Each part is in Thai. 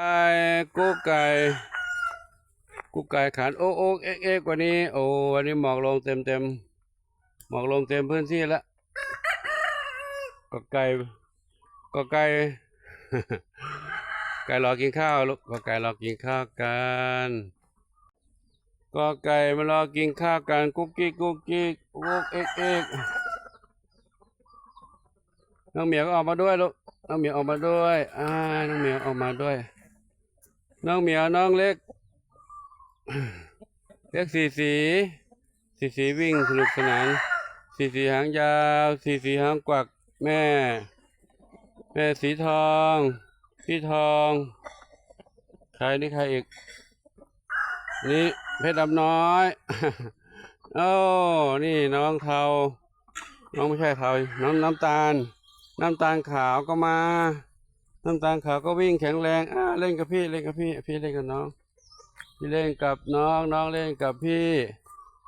ไก่กุ๊กไก่กุ๊กไก่ขานโอ๊กโอ๊กเอ๊กเอ๊กว่านี้โอ้วันนี้หมอกลงเต็มเต็มหมอกลงเต็มพื้นที่ล้วก็ไก่ก็ไก่ไก่รอกินข้าวลูกก็ไก่รอกินข้าวกันก็ไก่มารอกินข้าวกันกุ๊กกิ๊กกุ๊กกิ๊กโอ๊กเอ๊กเอ๊กน้องเหมียวก็ออกมาด้วยลูกน้องเหมียวออกมาด้วยอ่าน้องเหมียวออกมาด้วย น้องเหมียวน้องเล็ก เล็กสีสีสีสีวิ่งสนุกสนานสีสีหางยาวสีสีหางกวักแม่ แม่สีทองพี่ทองใครนี่ใครอีก นี่เพชรดำน้อยโอ้นี่น้องเทาน้องไม่ใช่เทาน้องน้ำตาล น้ำตาลขาวก็มา น้ำตาลขาวก็วิ่งแข็งแรงอ่าเล่นกับพี่เล่นกับพี่ พี่เล่นกับน้อง พี่เล่นกับน้องน้องเล่นกับพี่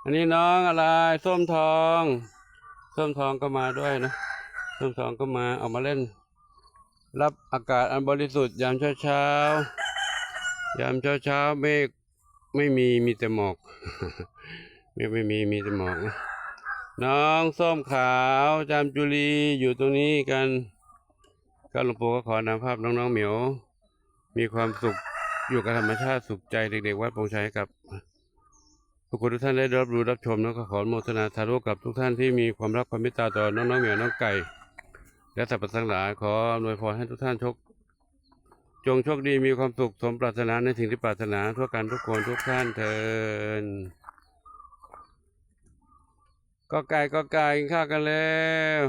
อันนี้น้องอะไรส้มทองส้มทองก็มาด้วยนะส้มทองก็มาเอามาเล่น รับอากาศอันบริสุทธิ์ยามเช้าเช้ายามเช้าเช้าเมฆไม่มีมีแต่หมอกเมฆไม่มีมีแต่หมอกนะน้องส้มขาวจามจุลีอยู่ตรงนี้กัน ก็หลวงปู่ก็ขอนำภาพน้องๆเหมียว มีความสุขอยู่กับธรรมชาติสุขใจเด็กๆวัดโปงชัยกับทุกคนทุกท่านได้รับรู้รับชมแล้วก็ขอโมทนาสาธุกับทุกท่านที่มีความรักความเมตตาต่อน้องๆเหมียวน้องไก่ และสรรพสัตว์ทั้งหลายขออวยพรให้ทุกท่านโชคจงโชคดีมีความสุขสมปรารถนาในสิ่งที่ปรารถนาทั่วกันทุกคนทุกท่านเทินก็ไก่ก็ไก่กินข้าวกันแล้ว